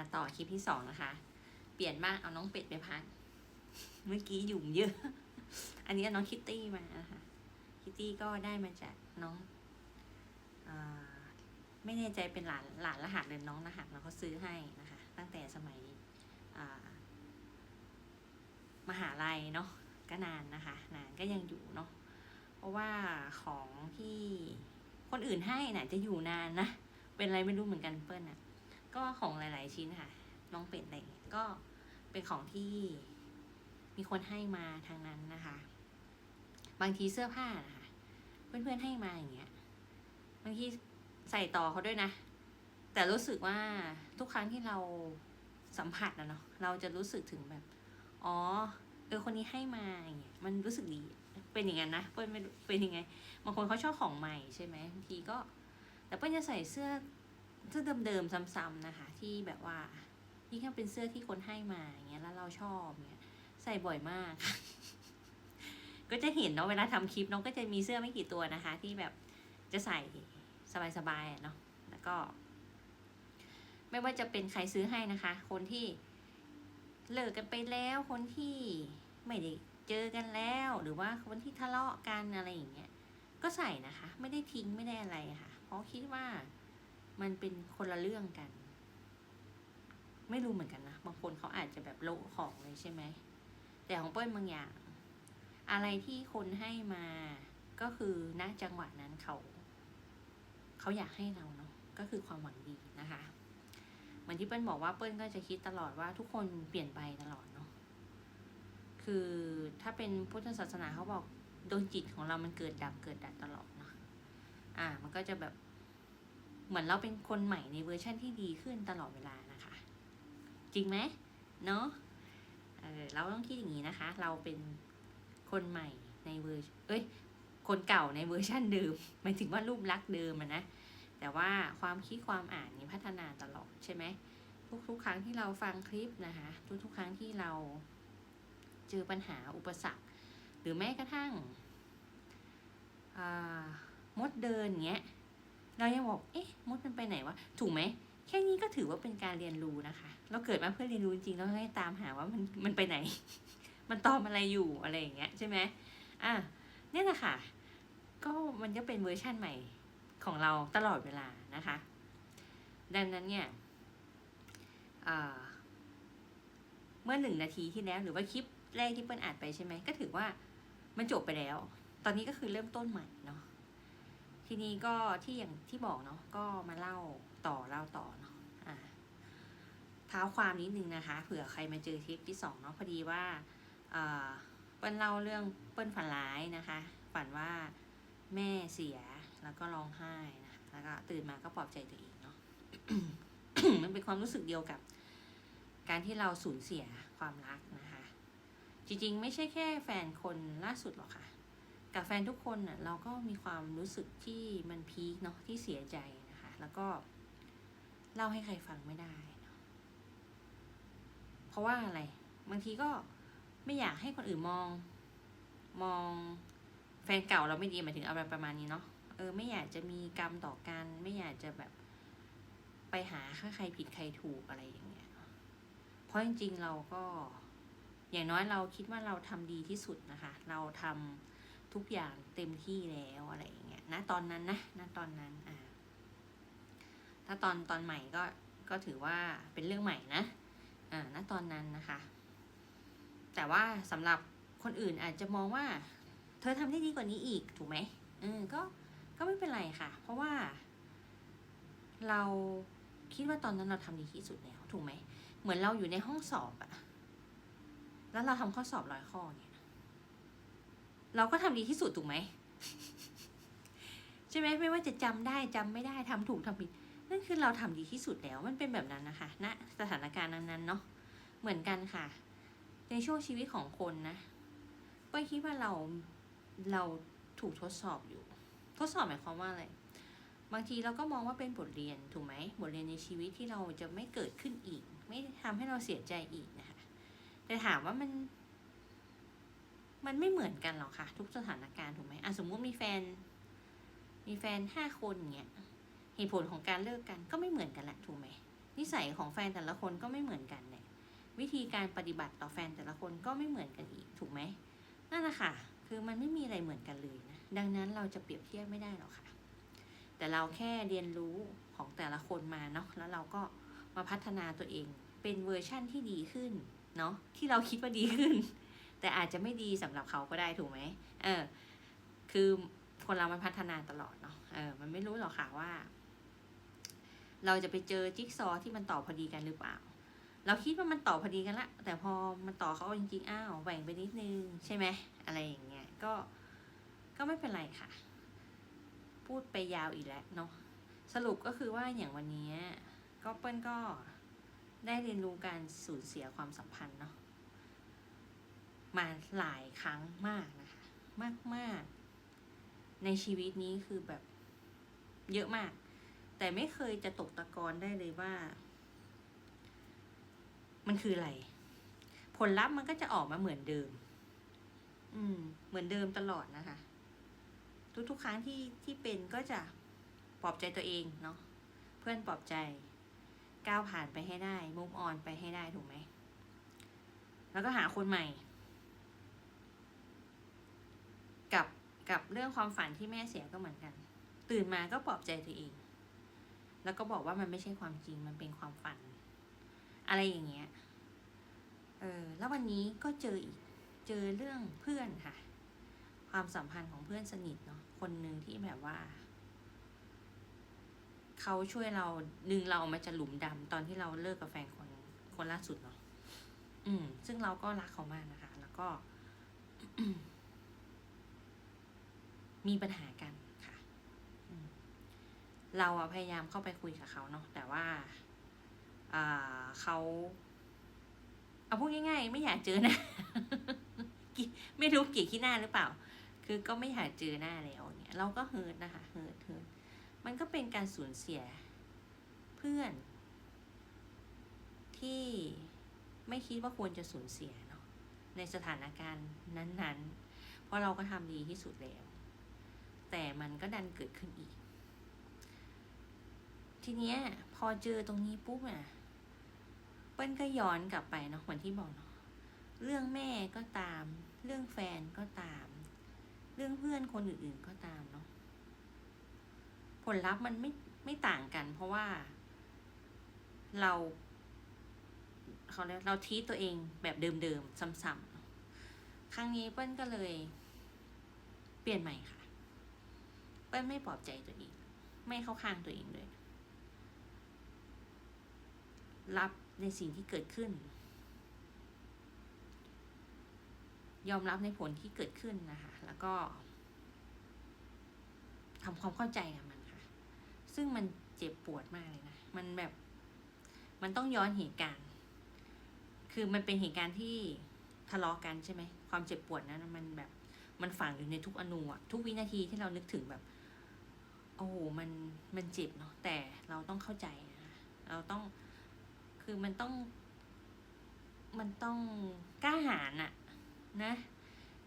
อะต่อคลิปที่สองนะคะ เปลี่ยนบ้างเอาน้องเป็ดไปพัก เมื่อกี้หยุ่งเยอะ อันนี้เอาน้องคิตตี้มานะคะ คิตตี้ก็ได้มาจากน้องอไม่แน่ใจเป็นหลานหลานรหัสหรือน้องรหัสเราก็ซื้อให้นะคะ ตั้งแต่สมัยมหาลัยเนาะก็นานนะคะ นานก็ยังอยู่เนาะเพราะว่าของที่คนอื่นให้น่ะจะอยู่นานนะ เป็นอะไรไม่รู้เหมือนกันเปิ้ลน่ะ ก็ของหลาย ๆ ชิ้นค่ะน้องเป็ดอะไรอย่างเงี้ยก็เป็นของที่มีคนให้มาทางนั้นนะคะ บางทีเสื้อผ้านะคะเพื่อน ๆ ให้มาอย่างเงี้ยบางทีใส่ต่อเขาด้วยนะ แต่รู้สึกว่าทุกครั้งที่เราสัมผัสนะเนาะเราจะรู้สึกถึงแบบ อ๋อเออคนนี้ให้มาอย่างเงี้ยมันรู้สึกดีเป็นอย่างนั้นนะเปิ้ลเป็นยังไงบางคนเขาชอบของใหม่ใช่ไหมบางทีก็ แต่เปิ้ลจะใส่เสื้อ เสื้อเดิมๆซ้ำๆนะคะ ที่แบบว่าที่แค่เป็นเสื้อที่คนให้มาอย่างเงี้ยแล้วเราชอบเงี้ยใส่บ่อยมาก ก็จะเห็นเนาะเวลาทำคลิปน้องก็จะมีเสื้อไม่กี่ตัวนะคะ ที่แบบจะใส่สบายๆเนาะแล้วก็ ไม่ว่าจะเป็นใครซื้อให้นะคะ คนที่เลิกกันไปแล้วคนที่ไม่ได้เจอกันแล้ว หรือว่าคนที่ทะเลาะกันอะไรอย่างเงี้ยก็ใส่นะคะ ไม่ได้ทิ้งไม่ได้อะไรค่ะ เพราะคิดว่า มันเป็นคนละเรื่องกัน ไม่รู้เหมือนกันนะ บางคนเขาอาจจะแบบโละของเลยใช่ไหม แต่ของเปิ้ลบางอย่าง อะไรที่คนให้มาก็คือณจังหวะนั้นเขา เขาอยากให้เราเนาะก็คือความหวังดีนะคะเหมือนที่เปิ้ลบอกว่าเปิ้ลก็จะคิดตลอดว่าทุกคนเปลี่ยนไปตลอดเนาะคือถ้าเป็นพุทธศาสนาเขาบอกดวงจิตของเรามันเกิดดับเกิดดับตลอดเนาะอ่า มันก็จะแบบ เหมือนเราเป็นคนใหม่ในเวอร์ชั่นที่ดีขึ้นตลอดเวลานะคะ จริงไหมเนาะเออเราต้องคิดอย่างนี้นะคะ เราเป็นคนใหม่ในเวอร์เอ้ยคนเก่าในเวอร์ชั่นเดิมหมายถึงว่ารูปลักษณ์เดิมนะแต่ว่าความคิดความอ่านนี่พัฒนาตลอดใช่ไหมทุกๆ ครั้งที่เราฟังคลิปนะคะ ทุกๆ ครั้งที่เราเจอปัญหาอุปสรรค หรือแม้กระทั่งมดเดินเงี้ย เรายังบอก เอ๊ะ มดมันไปไหนวะ ถูกไหม แค่นี้ก็ถือว่าเป็นการเรียนรู้นะคะ เราเกิดมาเพื่อเรียนรู้จริงๆแล้วให้ตามหาว่ามันมันไปไหน มันตอมอะไรอยู่อะไรอย่างเงี้ยใช่ไหมอะเนี่ยแหละค่ะ ก็มันก็เป็นเวอร์ชั่นใหม่ของเราตลอดเวลานะคะ ดังนั้นเนี่ยเมื่อหนึ่งนาทีที่แล้วหรือว่าคลิปแรกที่เปิ้ลอ่านไปใช่ไหมก็ถือว่ามันจบไปแล้ว ตอนนี้ก็คือเริ่มต้นใหม่เนาะ ทีนี้ก็ที่อย่างที่บอกเนาะก็มาเล่าต่อเล่าต่อเนาะอ่าเท้าความนิดนึงนะคะ เผื่อใครมาเจอคลิปที่สองเนาะพอดีว่าเอ่อเปิ้ลเล่าเรื่องเปิ้ลฝันร้ายนะคะ ฝันว่าแม่เสียแล้วก็ร้องไห้นะแล้วก็ตื่นมาก็ปลอบใจตัวเองเนาะมันเป็นความรู้สึกเดียวกับ การที่เราสูญเสียความรักนะคะ จริงๆ ไม่ใช่แค่แฟนคนล่าสุดหรอกค่ะ กับแฟนทุกคนน่ะเราก็มีความรู้สึกที่มันพีคเนาะที่เสียใจนะคะ แล้วก็เล่าให้ใครฟังไม่ได้เนาะเพราะว่าอะไรบางทีก็ไม่อยากให้คนอื่นมอง มองแฟนเก่าเราไม่ดีหมายถึงอะไรประมาณนี้เนาะเออไม่อยากจะมีกรรมต่อกัน ไม่อยากจะแบบไปหาใครผิดใครถูกอะไรอย่างเงี้ยเพราะจริงๆเราก็อย่างน้อยเราคิดว่าเราทำดีที่สุดนะคะ เราทำ ทุกอย่างเต็มที่แล้วอะไรอย่างเงี้ยณตอนนั้นนะณตอนนั้นอ่าถ้าตอนตอนใหม่ก็ก็ถือว่าเป็นเรื่องใหม่นะอ่าณตอนนั้นนะคะ แต่ว่าสำหรับคนอื่นอาจจะมองว่า เธอทำได้ดีกว่านี้อีกถูกไหมเออก็ก็ไม่เป็นไรค่ะ เพราะว่า เราคิดว่าตอนนั้นเราทำดีที่สุดแล้ว ถูกไหมเหมือนเราอยู่ในห้องสอบอะแล้วเราทำข้อสอบร้อยข้อเนี่ย เราก็ทำดีที่สุดถูกไหมใช่ไหมไม่ว่าจะจำได้จำไม่ได้ทำถูกทำผิดนั่นคือเราทำดีที่สุดแล้วมันเป็นแบบนั้นนะคะณสถานการณ์นั้นๆเนาะเหมือนกันค่ะ ในช่วงชีวิตของคนนะก็คิดว่าเราเราถูกทดสอบอยู่ ทดสอบหมายความว่าอะไรบางทีเราก็มองว่าเป็นบทเรียนถูกไหมบทเรียนในชีวิตที่เราจะไม่เกิดขึ้นอีก ไม่ทำให้เราเสียใจอีกนะคะแต่ถามว่ามัน มันไม่เหมือนกันหรอกค่ะ ทุกสถานการณ์ถูกไหมอะสมมุติมีแฟน มีแฟนห้าคนเงี้ยเหตุผลของการเลิกกันก็ไม่เหมือนกันแหละถูกไหมนิสัยของแฟนแต่ละคนก็ไม่เหมือนกันเนี่ยวิธีการปฏิบัติต่อแฟนแต่ละคนก็ไม่เหมือนกันอีกถูกไหมนั่นแหละค่ะคือมันไม่มีอะไรเหมือนกันเลยนะดังนั้นเราจะเปรียบเทียบไม่ได้หรอกค่ะ แต่เราแค่เรียนรู้ของแต่ละคนมาเนาะแล้วเราก็มาพัฒนาตัวเองเป็นเวอร์ชั่นที่ดีขึ้นเนาะที่เราคิดว่าดีขึ้น แต่อาจจะไม่ดีสำหรับเขาก็ได้ถูกไหมเออ คือคนเรามันพัฒนาตลอดเนาะเออมันไม่รู้หรอกค่ะว่า เราจะไปเจอจิ๊กซอว์ที่มันต่อพอดีกันหรือเปล่า เราคิดว่ามันต่อพอดีกันละ แต่พอมันต่อเขาจริงๆอ้าวแหว่งไปนิดนึงใช่ไหมอะไรอย่างเงี้ยก็ก็ไม่เป็นไรค่ะ พูดไปยาวอีกแล้วเนาะสรุปก็คือว่าอย่างวันนี้ก็เปิ้ลก็ได้เรียนรู้การสูญเสียความสัมพันธ์เนาะ มาหลายครั้งมากนะคะมากมาก ๆ ในชีวิตนี้คือแบบเยอะมาก แต่ไม่เคยจะตกตะกอนได้เลยว่า มันคืออะไร ผลลัพธ์มันก็จะออกมาเหมือนเดิม อืม เหมือนเดิมตลอดนะคะ ทุกๆ ครั้งที่ที่เป็นก็จะปลอบใจตัวเองเนาะเพื่อนปลอบใจ ก้าวผ่านไปให้ได้มุมออนไปให้ได้ถูกไหม แล้วก็หาคนใหม่ กับเรื่องความฝันที่แม่เสียก็เหมือนกัน ตื่นมาก็ปลอบใจตัวเอง แล้วก็บอกว่ามันไม่ใช่ความจริงมันเป็นความฝัน อะไรอย่างเงี้ยเออแล้ววันนี้ก็เจออีกเจอเรื่องเพื่อนค่ะ ความสัมพันธ์ของเพื่อนสนิทเนาะคนหนึ่งที่แบบว่าเขาช่วยเราดึงเราออกมาจากหลุมดำตอนที่เราเลิกกับแฟนคนคนล่าสุดเนาะอืม ซึ่งเราก็รักเขามากนะคะ แล้วก็ มีปัญหากันค่ะ เราพยายามเข้าไปคุยกับเขาเนาะแต่ว่าเขาเอาพูดง่ายๆ ไม่อยากเจอหนะไม่รู้เกลียดขี้หน้าหรือเปล่า คือก็ไม่อยากเจอหน้าแล้วเนี่ย เราก็เฮิร์ตนะคะเฮิร์ตเฮิร์ตมันก็เป็นการสูญเสียเพื่อน ที่ไม่คิดว่าควรจะสูญเสียเนาะในสถานการณ์นั้นๆ เพราะเราก็ทำดีที่สุดแล้ว แต่มันก็ดันเกิดขึ้นอีก ทีเนี้ยพอเจอตรงนี้ปุ๊บอะเปิ้ลก็ย้อนกลับไปเนาะเหมือนที่บอกเนาะเรื่องแม่ก็ตาม เรื่องแฟนก็ตาม เรื่องเพื่อนคนอื่นๆก็ตามเนาะผลลัพธ์มันไม่ไม่ต่างกัน เพราะว่า เราเขาเรียกเราทีตัวเองแบบเดิมๆซ้ำๆครั้งนี้เปิ้ลก็เลย เปลี่ยนใหม่ค่ะ เปิ้ลไม่ปลอบใจตัวเอง ไม่เข้าข้างตัวเองเลย รับในสิ่งที่เกิดขึ้น ยอมรับในผลที่เกิดขึ้นนะคะ แล้วก็ทำความเข้าใจกับมันค่ะ ซึ่งมันเจ็บปวดมากเลยนะ มันแบบ มันต้องย้อนเหตุการณ์ คือมันเป็นเหตุการณ์ที่ทะเลาะกันใช่ไหม ความเจ็บปวดนั้นมันแบบ มันฝังอยู่ในทุกอนูอะทุกวินาทีที่เรานึกถึงแบบ มันมันเจ็บเนาะแต่เราต้องเข้าใจนะเราต้องคือมันต้อง มันต้องกล้าหาญอะนะ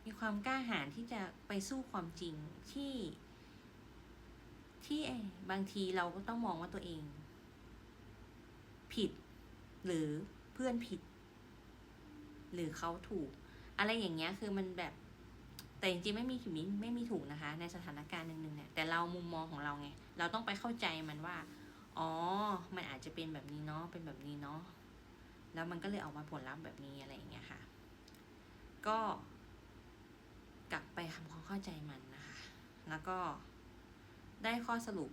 มีความกล้าหาญที่จะไปสู้ความจริงที่ ที่บางทีเราก็ต้องมองว่าตัวเอง ผิด หรือเพื่อนผิด หรือเขาถูก อะไรอย่างเงี้ยคือมันแบบ แต่จริงๆไม่มีผิดไม่มีถูกนะคะ ในสถานการณ์หนึ่งๆเนี่ยแต่เรามุมมองของเราไงเราต้องไปเข้าใจมันว่า อ๋อ มันอาจจะเป็นแบบนี้เนาะเป็นแบบนี้เนาะแล้วมันก็เลยออกมาผลลัพธ์แบบนี้อะไรอย่างเงี้ยค่ะ ก็กลับไปทำความเข้าใจมันนะคะ แล้วก็ได้ข้อสรุป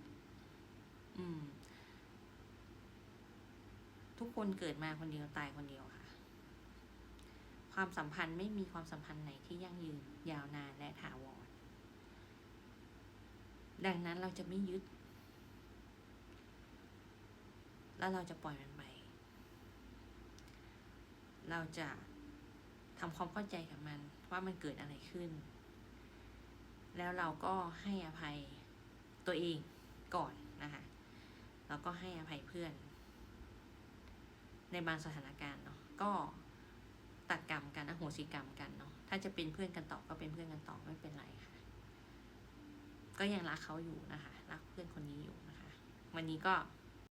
อืม ทุกคนเกิดมาคนเดียวตายคนเดียวค่ะ ความสัมพันธ์ไม่มีความสัมพันธ์ไหนที่ยั่งยืนยาวนานและถาวร ดังนั้นเราจะไม่ยึด แล้วเราจะปล่อยมันไป เราจะทำความเข้าใจกับมันว่ามันเกิดอะไรขึ้น แล้วเราก็ให้อภัยตัวเองก่อนนะคะแล้วก็ให้อภัยเพื่อน ในบางสถานการณ์เนาะก็ตัดกรรมกันอโหสิกรรมกันเนาะถ้าจะเป็นเพื่อนกันต่อก็เป็นเพื่อนกันต่อไม่เป็นไรค่ะ ก็ยังรักเขาอยู่นะคะ รักเพื่อนคนนี้อยู่นะคะ วันนี้ก็